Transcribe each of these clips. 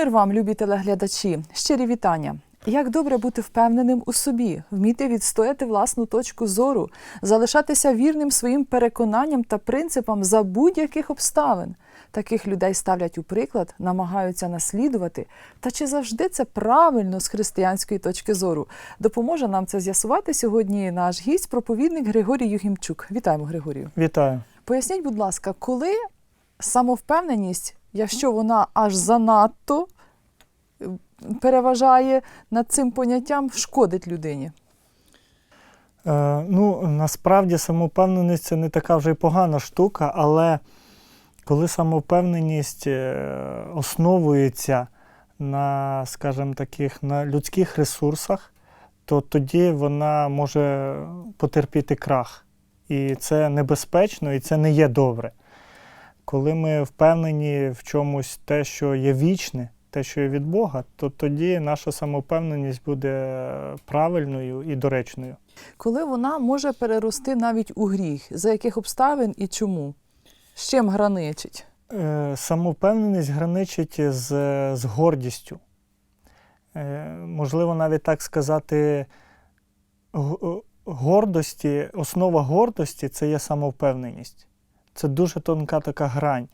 Мир вам, любі телеглядачі, щирі вітання. Як добре бути впевненим у собі, вміти відстояти власну точку зору, залишатися вірним своїм переконанням та принципам за будь-яких обставин. Таких людей ставлять у приклад, намагаються наслідувати. Та чи завжди це правильно з християнської точки зору? Допоможе нам це з'ясувати сьогодні наш гість, проповідник Григорій Югімчук. Вітаємо, Григорію. Вітаю. Поясніть, будь ласка, коли самовпевненість, якщо вона аж занадто е, переважає над цим поняттям, шкодить людині? Е, ну, насправді самовпевненість це не така вже й погана штука, але коли самовпевненість е, основується на, скажімо, таких на людських ресурсах, то тоді вона може потерпіти крах. І це небезпечно, і це не є добре. Коли ми впевнені в чомусь те, що є вічне, те, що є від Бога, то тоді наша самовпевненість буде правильною і доречною. Коли вона може перерости навіть у гріх, за яких обставин і чому? З чим граничить? Е, Самовпевненість граничить з, з гордістю. Е, Можливо, навіть так сказати, гордості, основа гордості це є самовпевненість. Це дуже тонка така грань,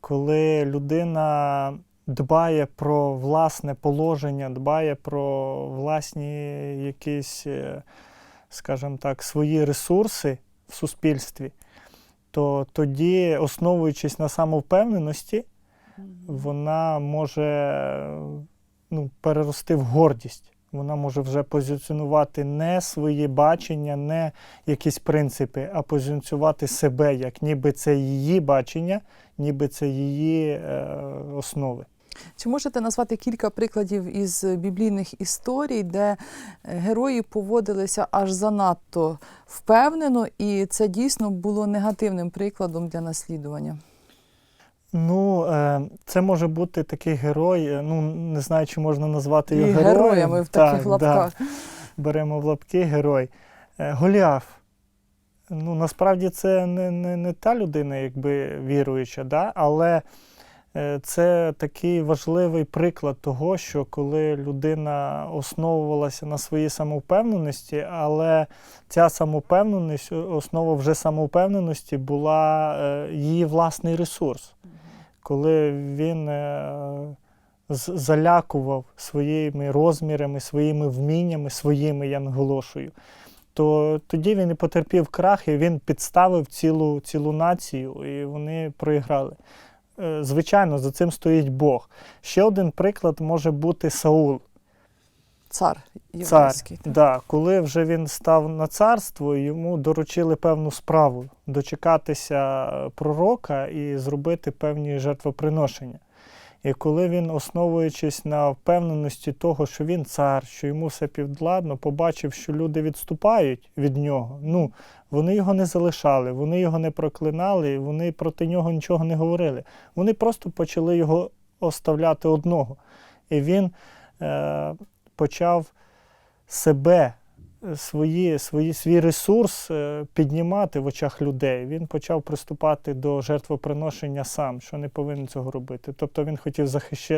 коли людина дбає про власне положення, дбає про власні якісь, е, скажімо так, свої ресурси в суспільстві то тоді, основуючись на самовпевненості, вона може ну, перерости в гордість. Вона може вже позиціонувати не свої бачення, не якісь принципи, а позиціонувати себе, як ніби це її бачення, ніби це її е, основи. Чи можете назвати кілька прикладів із біблійних історій, де е, герої поводилися аж занадто впевнено, і це дійсно було негативним прикладом для наслідування? Ну, е, це може бути такий герой, е, ну не знаю, чи можна назвати І його героєм. героями в Так, таких да. лапках. беремо в лапки герой. Е, Голіаф. Ну, насправді це не, не, не та людина, якби віруюча, да? але це такий важливий приклад того, що коли людина основувалася на своїй самовпевненості, але ця самовпевненість, основа вже самовпевненості була її власний ресурс. Коли він е, залякував своїми розмірами, своїми вміннями, своїми, я наголошую, то тоді він і потерпів крах, і він підставив цілу, цілу націю, і вони проіграли. Е, Звичайно, за цим стоїть Бог. Ще один приклад може бути Саул. Цар Цар, єврейський. да, коли вже він став на царство, йому доручили певну справу дочекатися пророка і зробити певні жертвоприношення. І коли він, основуючись на впевненості того, що він цар, що йому все підвладно, побачив, що люди відступають від нього, ну вони його не залишали, вони його не проклинали, вони проти нього нічого не говорили. Вони просто почали його оставляти одного. І він е, почав себе, е, свої, свої, свій ресурс е, піднімати в очах людей. Він почав приступати до жертвоприношення сам, що не повинен цього робити. Тобто він хотів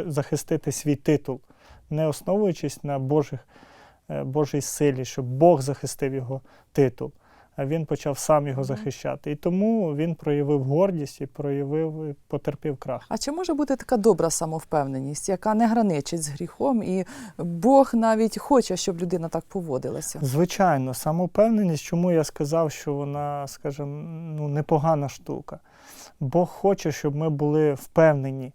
захистити свій титул, не основуючись на Божих, е, Божій силі, щоб Бог захистив його титул. А він почав сам його захищати. І тому він проявив гордість і проявив, потерпів крах. А чи може бути така добра самовпевненість, яка не граничить з гріхом, і Бог навіть хоче, щоб людина так поводилася? Звичайно, самовпевненість, чому я сказав, що вона, скажімо, ну, непогана штука. Бог хоче, щоб ми були впевнені.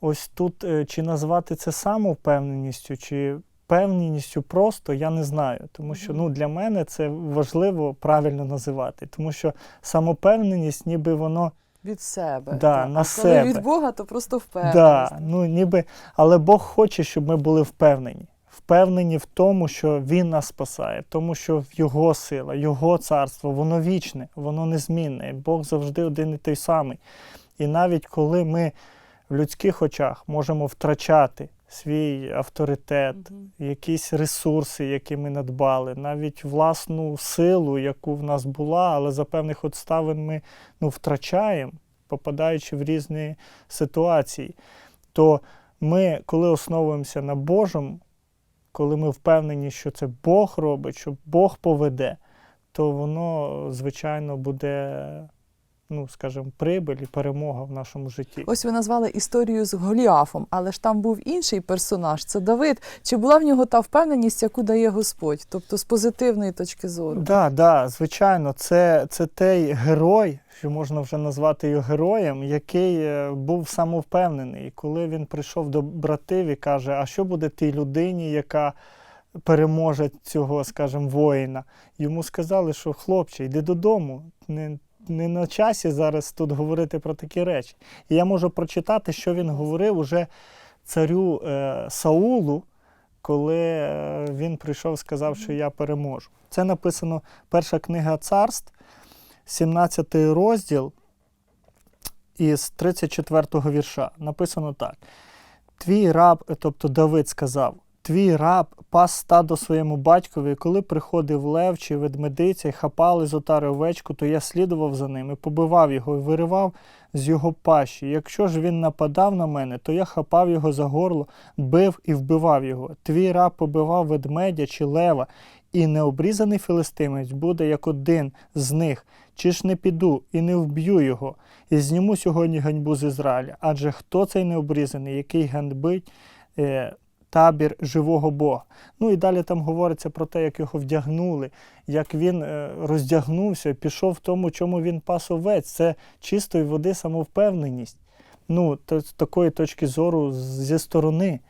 Ось тут е, чи назвати це самовпевненістю, чи впевненістю просто, я не знаю. Тому що ну, для мене це важливо правильно називати. Тому що самовпевненість, ніби воно Від себе. Да, так. на а коли від Бога, то просто впевненість. Да, ну ніби, але Бог хоче, щоб ми були впевнені. Впевнені в тому, що Він нас спасає, тому що Його сила, Його царство, воно вічне, воно незмінне. Бог завжди один і той самий. І навіть коли ми в людських очах можемо втрачати свій авторитет, Мгм. якісь ресурси, які ми надбали, навіть власну силу, яку в нас була, але за певних обставин ми ну, втрачаємо, попадаючи в різні ситуації, то ми, коли основуємося на Божому, коли ми впевнені, що це Бог робить, що Бог поведе, то воно, звичайно, буде, ну, скажімо, прибиль і перемога в нашому житті. Ось ви назвали історію з Голіафом, але ж там був інший персонаж це Давид. Чи була в нього та впевненість, яку дає Господь, тобто з позитивної точки зору? Да, да, звичайно, це, це той герой, що можна вже назвати його героєм, який е, був самовпевнений. І коли він прийшов до братів і каже, а що буде тій людині, яка переможе цього, скажімо, воїна? Йому сказали, що хлопче, йди додому. Не, не на часі зараз тут говорити про такі речі. І я можу прочитати, що він говорив уже царю е, Саулу, коли е, він прийшов, сказав, що я переможу. Це написано перша книга царств, 17 розділ із 34 вірша. Написано так: Твій раб, тобто Давид сказав, твій раб пас стадо своєму батькові, і коли приходив лев чи ведмедиця і хапали з отари овечку, то я слідував за ним і побивав його і виривав з його пащі. Якщо ж він нападав на мене, то я хапав його за горло, бив і вбивав його. Твій раб побивав ведмедя чи лева, і необрізаний филистимець буде як один з них. Чи ж не піду і не вб'ю його, і зніму сьогодні ганьбу з Ізраїля? Адже хто цей необрізаний, який ганьбить е, табір живого Бога? Ну і далі там говориться про те, як його вдягнули, як він е, роздягнувся, пішов в тому, чому він пас овець. Це чистої води самовпевненість. Ну, то, з такої точки зору, зі сторони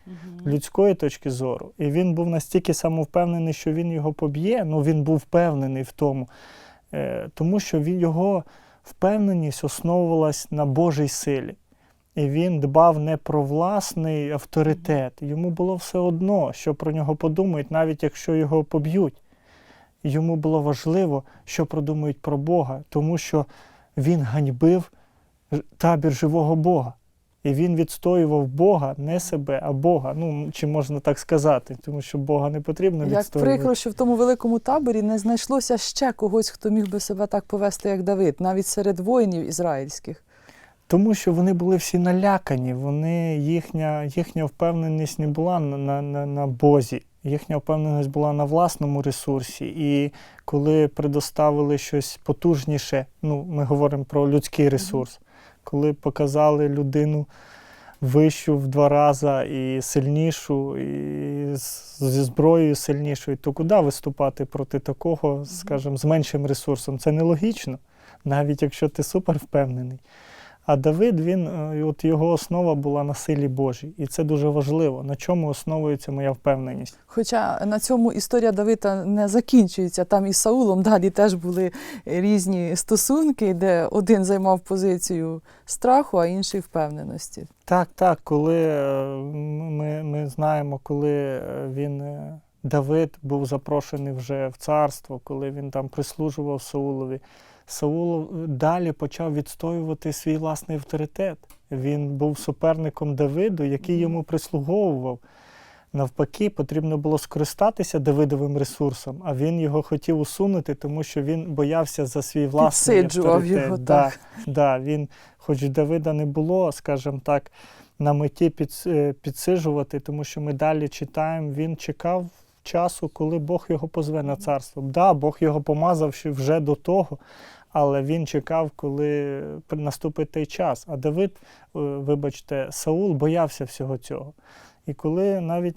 людської точки зору. І він був настільки самовпевнений, що він його поб'є. Ну він був впевнений в тому, е, тому що він, його впевненість основувалась на Божій силі. І він дбав не про власний авторитет. Йому було все одно, що про нього подумають, навіть якщо його поб'ють. Йому було важливо, що продумають про Бога, тому що він ганьбив табір живого Бога. І він відстоював Бога, не себе, а Бога. Ну, чи можна так сказати, тому що Бога не потрібно Як відстоювати. прикро, що в тому великому таборі не знайшлося ще когось, хто міг би себе так повести, як Давид, навіть серед воїнів ізраїльських. Тому що вони були всі налякані, вони, їхня, їхня впевненість не була на, на, на, на Бозі, їхня впевненість була на власному ресурсі. І коли предоставили щось потужніше, ну, ми говоримо про людський ресурс, коли показали людину вищу в два рази і сильнішу, і зі зброєю сильнішою, то куди виступати проти такого, скажімо, з меншим ресурсом? Це нелогічно, навіть якщо ти супер впевнений. А Давид, він, е, от його основа була на силі Божій. І це дуже важливо. На чому основується моя впевненість? Хоча на цьому історія Давида не закінчується. Там із Саулом далі теж були різні стосунки, де один займав позицію страху, а інший впевненості. Так, так, коли е, ми, ми знаємо, коли е, він, Давид, був запрошений вже в царство, коли він там прислужував Саулові, Саул е, далі почав відстоювати свій власний авторитет. Він був суперником Давиду, який йому прислуговував. Навпаки, потрібно було скористатися Давидовим ресурсом, а він його хотів усунути, тому що він боявся за свій власний авторитет. його, Да, так. Да, він, хоч Давида не було, скажімо так, на меті під, е, підсиджувати, тому що ми далі читаємо, він чекав часу, коли Бог його позве на царство. Да, Бог його помазав ще вже до того, але він чекав, коли наступить той час. А Давид, е, вибачте, Саул боявся всього цього. І коли навіть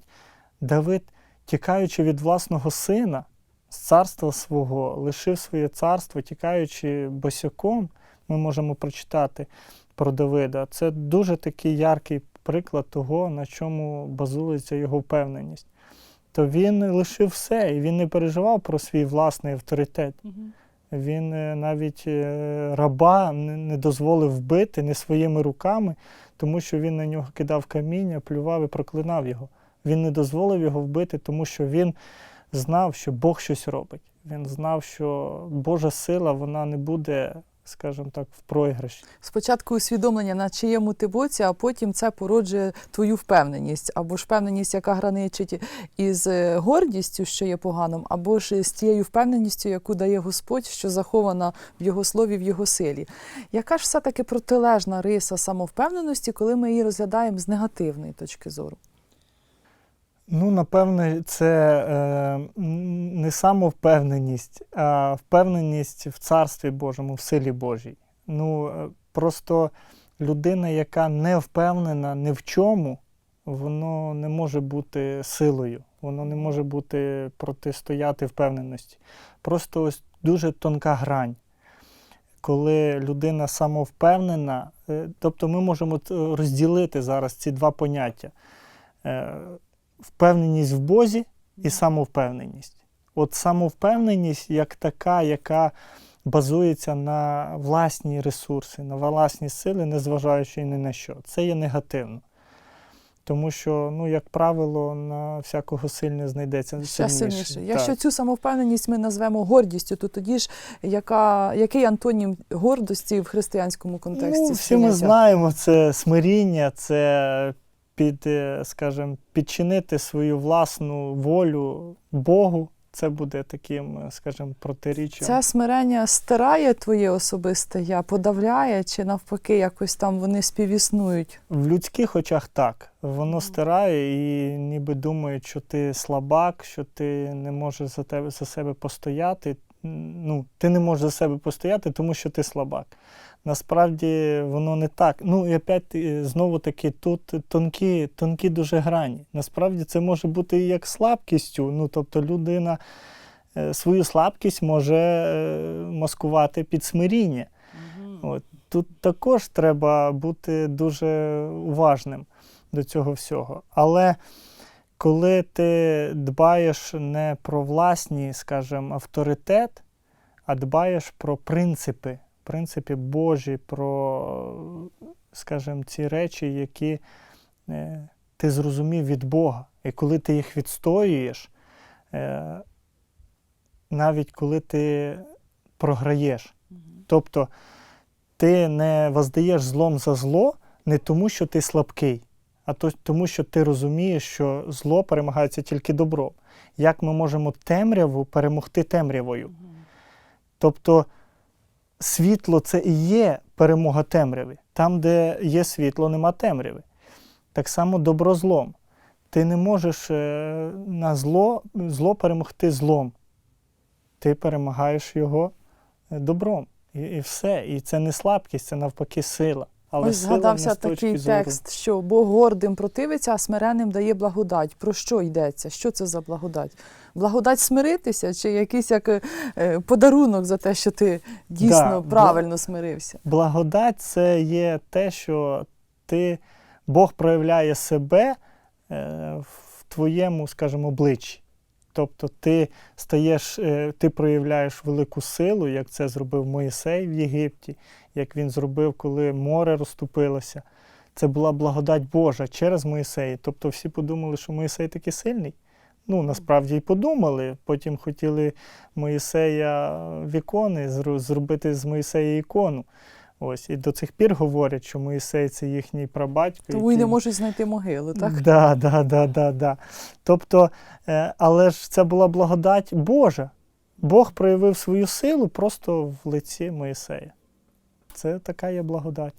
Давид, тікаючи від власного сина, з царства свого, лишив своє царство, тікаючи босяком, ми можемо прочитати про Давида. Це дуже такий яркий приклад того, на чому базується його впевненість. То він лишив все, і він не переживав про свій власний авторитет. Він е, навіть е, раба не не дозволив вбити не своїми руками, тому що він на нього кидав каміння, плював і проклинав його. Він не дозволив його вбити, тому що він знав, що Бог щось робить. Він знав, що Божа сила вона не буде скажімо так, в програші. Спочатку усвідомлення на чиєму ти боці, а потім це породжує твою впевненість, або ж впевненість, яка граничить із е, гордістю, що є поганим, або ж з тією впевненістю, яку дає Господь, що захована в його слові, в його силі. Яка ж все-таки протилежна риса самовпевненості, коли ми її розглядаємо з негативної точки зору? Ну, напевне, це е, не самовпевненість, а впевненість в Царстві Божому, в силі Божій. Ну, е, просто людина, яка не впевнена ні в чому, воно не може бути силою, воно не може бути протистояти впевненості. Просто ось дуже тонка грань. Коли людина самовпевнена, е, тобто ми можемо розділити зараз ці два поняття. Впевненість в Бозі і самовпевненість. От самовпевненість як така, яка базується на власні ресурси, на власні сили, незважаючи ні на що. Це є негативно. Тому що, ну, як правило, на всякого сильне знайдеться Ще сильніше. Так. Якщо цю самовпевненість ми назвемо гордістю, то тоді ж яка, який антонім гордості в християнському контексті? Ну, всі ми знаємо, це смиріння, це під, е, скажімо, підчинити свою власну волю Богу. Це буде таким, е, скажімо, протиріччям. Це смирення стирає твоє особисте я, подавляє, чи навпаки, якось там вони співіснують? В людських очах так. Воно стирає і ніби думають, що ти слабак, що ти не можеш за тебе за себе постояти. Ну, ти не можеш за себе постояти, тому що ти слабак. Насправді воно не так. Ну і опять е, знову таки тут тонкі, тонкі дуже грані. Насправді це може бути і як слабкістю. Ну, тобто людина е, свою слабкість може е, маскувати під смиріння. От. Тут також треба бути дуже уважним до цього всього. Але коли ти дбаєш не про власні, скажімо, авторитет, а дбаєш про принципи, принципи Божі, про, скажімо, ці речі, які е, ти зрозумів від Бога. І коли ти їх відстоюєш, е, навіть коли ти програєш. Тобто ти не воздаєш злом за зло не тому, що ти слабкий, а тому, що ти розумієш, що зло перемагається тільки добром. Як ми можемо темряву перемогти темрявою? Тобто світло це і є перемога темряви. Там, де є світло, нема темряви. Так само добро злом. Ти не можеш е, на зло, зло перемогти злом. Ти перемагаєш його е, добром. І, і все. І це не слабкість, це навпаки сила. Але Ось сила не згадався з такий зору. текст, що Бог гордим противиться, а смиренним дає благодать. Про що йдеться? Що це за благодать? Благодать смиритися, чи якийсь як е, е, подарунок за те, що ти дійсно бла- правильно смирився? Благодать це є те, що ти, Бог проявляє себе е, в твоєму, скажімо, обличчі. Тобто ти стаєш, ти проявляєш велику силу, як це зробив Моїсей в Єгипті, як він зробив, коли море розступилося. Це була благодать Божа через Моїсея. Тобто всі подумали, що Моїсей такий сильний. Ну, насправді і подумали. Потім хотіли Моїсея в ікони, зробити з Моїсея ікону. Ось, і до цих пір говорять, що Моїсей це їхній прабатько. Тому й не можуть знайти могилу, так? Да, да, да, да, да. Тобто, е, але ж це була благодать Божа. Бог проявив свою силу просто в лиці Моїсея. Це така є благодать.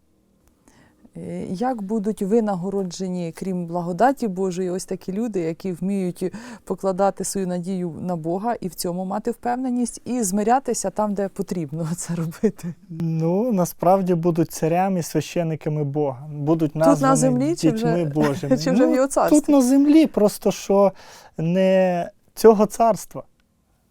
Е, Як будуть винагороджені, крім благодаті Божої, ось такі люди, які вміють покладати свою надію на Бога і в цьому мати впевненість, і змирятися там, де потрібно це робити? Ну, насправді будуть царями, священиками Бога. Будуть на названі землі чи дітьми вже- Божими. Чи вже в Ну, його царстві? Тут на землі, просто що не цього царства.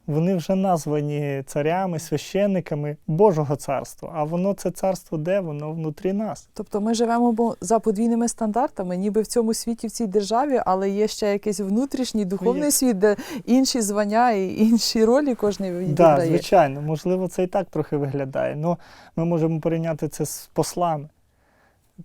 Вони вже названі царями, священниками Божого царства. А воно це царство де? Воно внутрі нас. Тобто ми живемо за подвійними стандартами, ніби в цьому світі, в цій державі, але є ще якийсь внутрішній духовний Є. світ, де інші звання і інші ролі кожний Так, да, звичайно, можливо, це і так трохи виглядає. але ми можемо порівняти це з послами.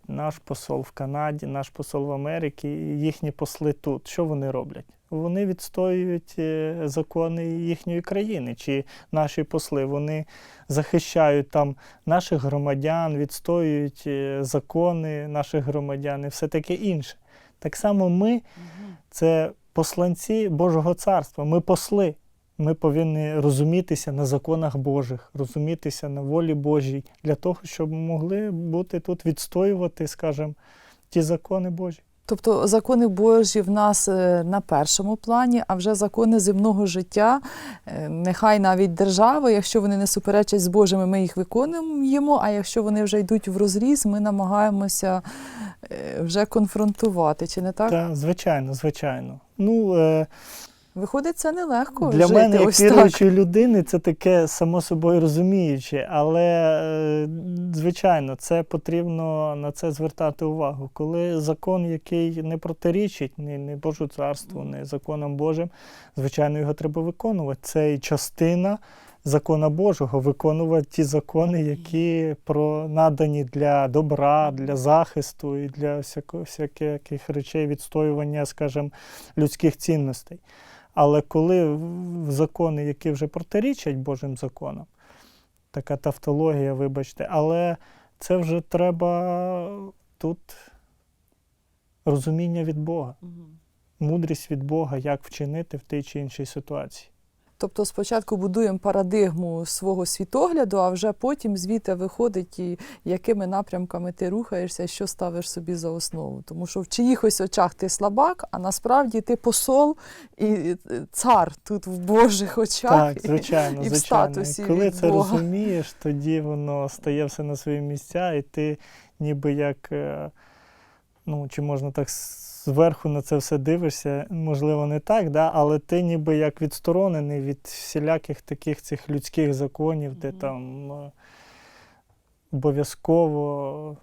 Наш посол в Канаді, наш посол в Америці, їхні посли тут. Що вони роблять? Вони відстоюють е, закони їхньої країни, чи наші посли. Вони захищають там наших громадян, відстоюють е, закони наших громадян і все таке інше. Так само ми це посланці Божого царства, ми посли. Ми повинні розумітися на законах Божих, розумітися на волі Божій для того, щоб могли бути тут відстоювати, скажімо, ті закони Божі. Тобто закони Божі в нас е, на першому плані, а вже закони земного життя, е, нехай навіть держави, якщо вони не суперечать з Божими, ми їх виконуємо. А якщо вони вже йдуть в розріз, ми намагаємося е, вже конфронтувати. Чи не так? Та, звичайно, звичайно. Ну, е, Виходить, це нелегко. Для жити мене, як ось так. віруючої людини, це таке само собою розуміюче, але е, звичайно, це потрібно на це звертати увагу. Коли закон, який не протирічить ні, ні Божу царству, ні законам Божим, звичайно, його треба виконувати. Це і частина закона Божого, виконувати ті закони, які про надані для добра, для захисту і для всяко, всяких речей відстоювання, скажімо, людських цінностей. Але коли закони, які вже протирічать Божим законам, така тавтологія, вибачте, але це вже треба тут розуміння від Бога, мудрість від Бога, як вчинити в тій чи іншій ситуації. Тобто спочатку будуємо парадигму свого світогляду, а вже потім звідти виходить, і якими напрямками ти рухаєшся, що ставиш собі за основу. Тому що в чиїхось очах ти слабак, а насправді ти посол і цар тут в Божих очах. Так, звичайно, і в статусі І коли від це Бога. розумієш, тоді воно стає все на свої місця, і ти ніби як, е, ну, чи можна так зверху на це все дивишся, можливо, не так, да? але ти ніби як відсторонений від всіляких таких цих людських законів, де там е, обов'язково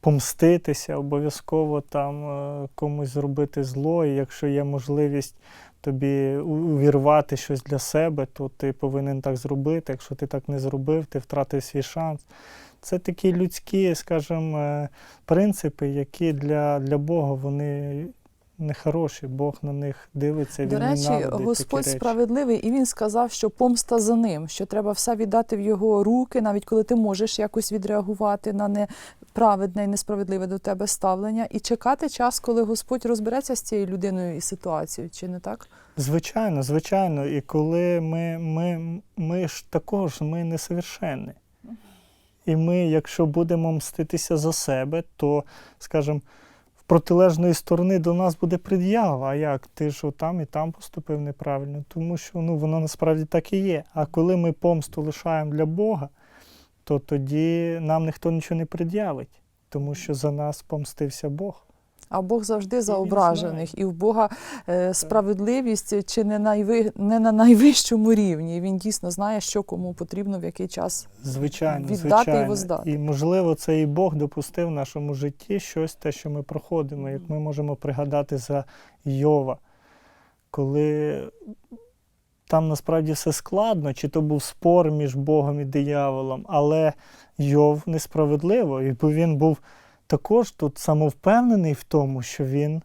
помститися, обов'язково там е, комусь зробити зло, і якщо є можливість тобі увірвати щось для себе, то ти повинен так зробити. Якщо ти так не зробив, ти втратив свій шанс. Це такі людські, скажімо, е, принципи, які для, для Бога вони нехороші. Бог на них дивиться. До він речі, Господь речі. справедливий, і він сказав, що помста за ним, що треба все віддати в його руки, навіть коли ти можеш якось відреагувати на неправедне і несправедливе до тебе ставлення, і чекати час, коли Господь розбереться з цією людиною і ситуацією, чи не так? Звичайно, звичайно. І коли ми, ми, ми ж також ми несовершенні. І ми, якщо будемо мститися за себе, то, скажімо, протилежної сторони до нас буде пред'ява. А як? Ти ж там і там поступив неправильно. Тому що ну, воно насправді так і є. А коли ми помсту лишаємо для Бога, то тоді нам ніхто нічого не пред'явить, тому що за нас помстився Бог. А Бог завжди за ображених, і в Бога е, справедливість чи не, найви, не на найвищому рівні. І Він дійсно знає, що кому потрібно, в який час. Звичайно, Віддати і воздати. І можливо, це і Бог допустив в нашому житті щось те, що ми проходимо. Як ми можемо пригадати за Йова, коли там насправді все складно, чи то був спор між Богом і дияволом, але Йов несправедливо, бо він був також тут самовпевнений в тому, що він.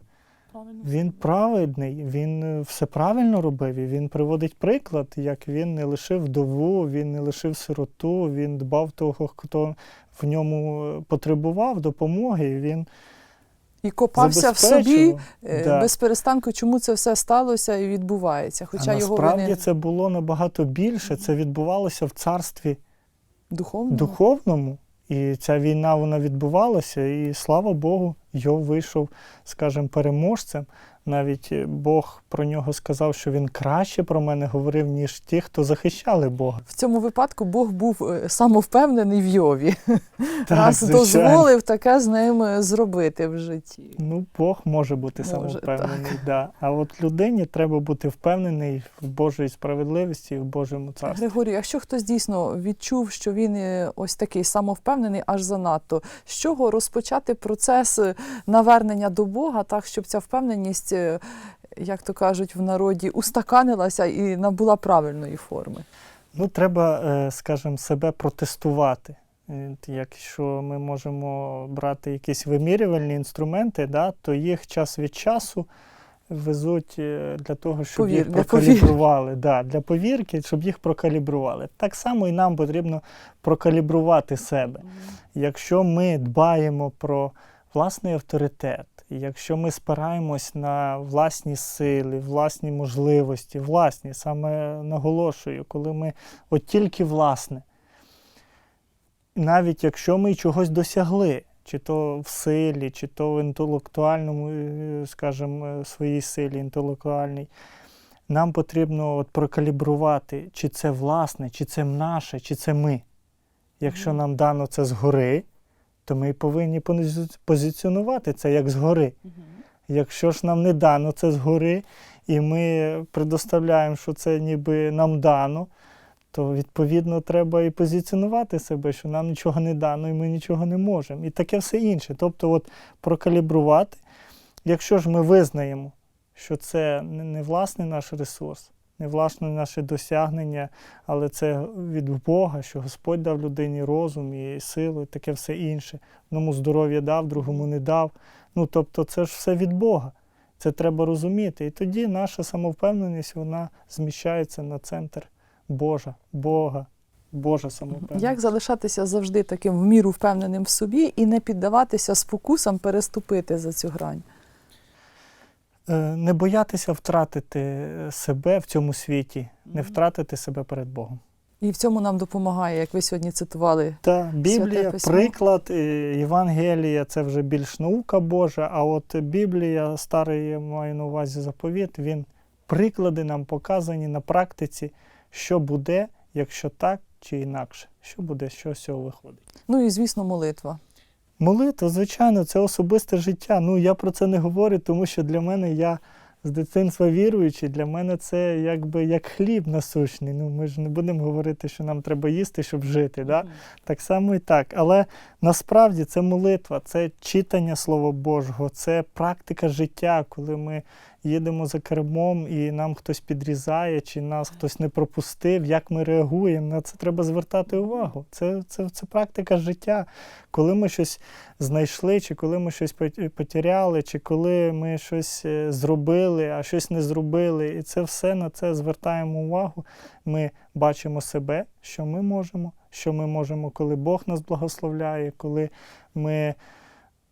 Він праведний, він е, все правильно робив. І він приводить приклад, як він не лишив вдову, він не лишив сироту, він дбав того, хто в ньому е, потребував допомоги. І він І копався в собі е, Да. без перестанку, чому це все сталося і відбувається. Хоча а його насправді вини це було набагато більше. Це відбувалося в царстві духовно. духовному. І ця війна вона відбувалася, і слава Богу, його вийшов, скажімо, переможцем. Навіть Бог про нього сказав, що він краще про мене говорив, ніж ті, хто захищали Бога. В цьому випадку Бог був е, самовпевнений в Йові, Так, раз звичайно. дозволив таке з ним е, зробити в житті. Ну, Бог може бути Може, самовпевнений, да. а от людині треба бути впевнений в Божій справедливості і в Божому царстві. Григорій, якщо хтось дійсно відчув, що він е, ось такий самовпевнений, аж занадто, з чого розпочати процес навернення до Бога, так щоб ця впевненість, як то кажуть в народі, устаканилася і набула правильної форми? Ну, треба, е, скажімо, себе протестувати. Якщо ми можемо брати якісь вимірювальні інструменти, да, то їх час від часу везуть е, для того, щоб Повір- їх для прокалібрували. Да, для повірки, щоб їх прокалібрували. Так само і нам потрібно прокалібрувати себе. Якщо ми дбаємо про власний авторитет, якщо ми спираємось на власні сили, власні можливості, власні, саме наголошую, коли ми от тільки власне, навіть якщо ми чогось досягли, чи то в силі, чи то в інтелектуальному, е, скажімо, е, своїй силі інтелектуальній, нам потрібно от прокалібрувати, чи це власне, чи це наше, чи це ми. Якщо нам дано це згори, то ми повинні позиціонувати це як згори. Якщо ж нам не дано це згори, і ми предоставляємо, що це ніби нам дано, то відповідно треба і позиціонувати себе, що нам нічого не дано, і ми нічого не можемо. І таке все інше. Тобто, от прокалібрувати, якщо ж ми визнаємо, що це не власний наш ресурс, не власне наше досягнення, але це від Бога, що Господь дав людині розум і силу, і таке все інше. Одному здоров'я дав, другому не дав. Ну, тобто, це ж все від Бога. Це треба розуміти. І тоді наша самовпевненість вона зміщається на центр Божа, Бога, Божа самовпевненість. Як залишатися завжди таким в міру впевненим в собі і не піддаватися спокусам переступити за цю грань? Е, Не боятися втратити е, себе в цьому світі, не втратити себе перед Богом. І в цьому нам допомагає, як ви сьогодні цитували. Та Біблія, приклад, е, Євангелія це вже більш наука Божа, а от Біблія, старий маю на увазі заповіт, він приклади нам показані на практиці, що буде, якщо так чи інакше. Що буде, що з цього виходить. Ну і звісно, молитва. Молитва, звичайно, це особисте життя. Ну я про це не говорю, тому що для мене я з дитинства віруючий, для мене це якби як хліб насущний. Ну ми ж не будемо говорити, що нам треба їсти, щоб жити. Да? Так само і так. Але насправді це молитва, це читання Слова Божого, це практика життя, коли ми їдемо за кермом і нам хтось підрізає, чи нас хтось не пропустив, як ми реагуємо. На це треба звертати увагу. Це, це, це практика життя. Коли ми щось знайшли, чи коли ми щось потеряли, чи коли ми щось е, зробили, а щось не зробили. І це все на це звертаємо увагу. Ми бачимо себе, що ми можемо, що ми можемо, коли Бог нас благословляє, коли ми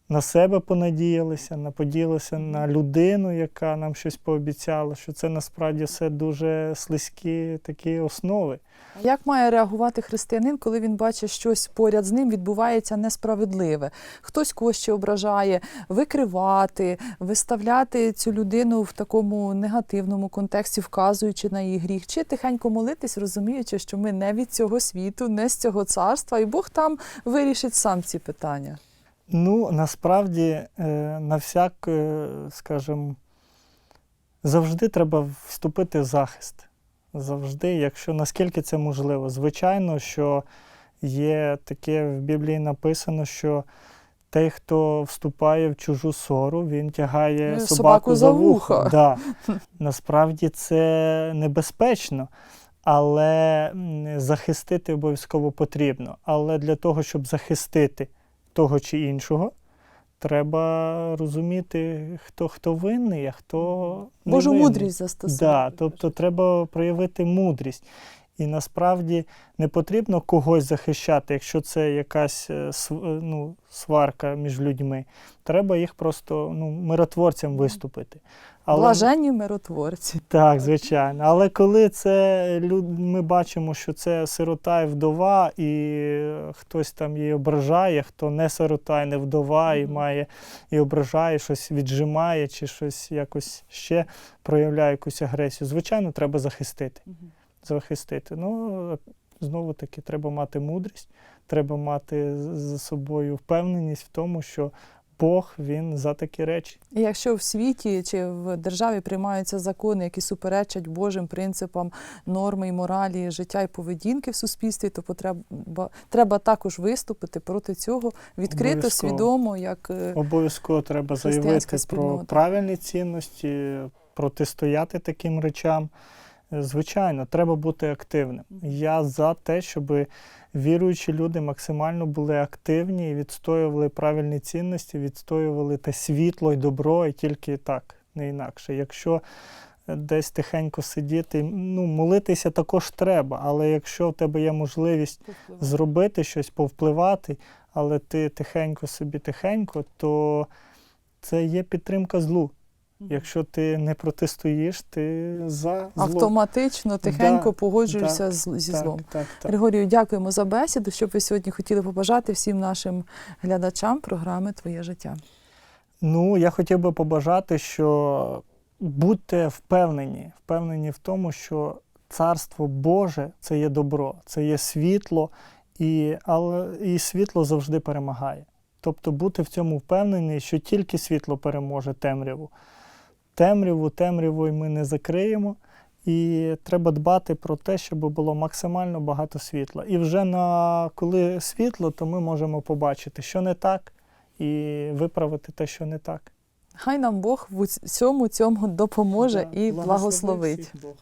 на себе понадіялися, наподілися на людину, яка нам щось пообіцяла, що це насправді все дуже слизькі такі основи. Як має реагувати християнин, коли він бачить, щось поряд з ним відбувається несправедливе? Хтось когось ображає, викривати, виставляти цю людину в такому негативному контексті, вказуючи на її гріх, чи тихенько молитись, розуміючи, що ми не від цього світу, не з цього царства, і Бог там вирішить сам ці питання. Ну, насправді, е, на всяк, е, скажімо, завжди треба вступити в захист. Завжди, якщо наскільки це можливо. Звичайно, що є таке в Біблії написано, що той, хто вступає в чужу ссору, він тягає Ну, собаку, собаку за за вухо. вухо. Да. Насправді це небезпечно, але захистити обов'язково потрібно. Але для того, щоб захистити того чи іншого, треба розуміти, хто хто винний, а хто не Божу винний. мудрість застосувати. Да, тобто треба проявити мудрість. І насправді не потрібно когось захищати, якщо це якась е, е, ну, сварка між людьми. Треба їх просто ну, миротворцям виступити. Блаженні миротворці. Так, звичайно. Але коли це люд... ми бачимо, що це сирота і вдова, і хтось там її ображає, хто не сирота і не вдова, і має і ображає, щось віджимає, чи щось якось ще проявляє якусь агресію, звичайно, треба захистити. Захистити. Ну, знову таки, треба мати мудрість, треба мати за собою впевненість в тому, що Бог він за такі речі. І якщо в світі чи в державі приймаються закони, які суперечать Божим принципам норми і моралі, життя і поведінки в суспільстві, то потреба треба також виступити проти цього відкрито, Обов'язково. свідомо, як е, Обов'язково треба заявити про правильні цінності, протистояти таким речам. Звичайно, треба бути активним. Я за те, щоб віруючі люди максимально були активні і відстоювали правильні цінності, відстоювали те світло і добро, і тільки так, не інакше. Якщо е, десь тихенько сидіти, ну, молитися також треба, але якщо в тебе є можливість зробити щось, повпливати, але ти тихенько собі тихенько, то це є підтримка злу. Якщо ти не протистоїш, ти за зло. Автоматично, тихенько Да, погоджуєшся так, з, зі так, злом. Так, так. Григорію, дякуємо за бесіду. Що ви сьогодні хотіли побажати всім нашим глядачам програми Твоє життя. Ну, я хотів би побажати, що будьте впевнені, впевнені в тому, що Царство Боже це є добро, це є світло, і, але і світло завжди перемагає. Тобто бути в цьому впевнені, що тільки світло переможе темряву. Темряву, темряву ми не закриємо. І треба дбати про те, щоб було максимально багато світла. І вже на коли світло, то ми можемо побачити, що не так, і виправити те, що не так. Хай нам Бог в усьому цьому допоможе Да, і благословить. всіх Бог.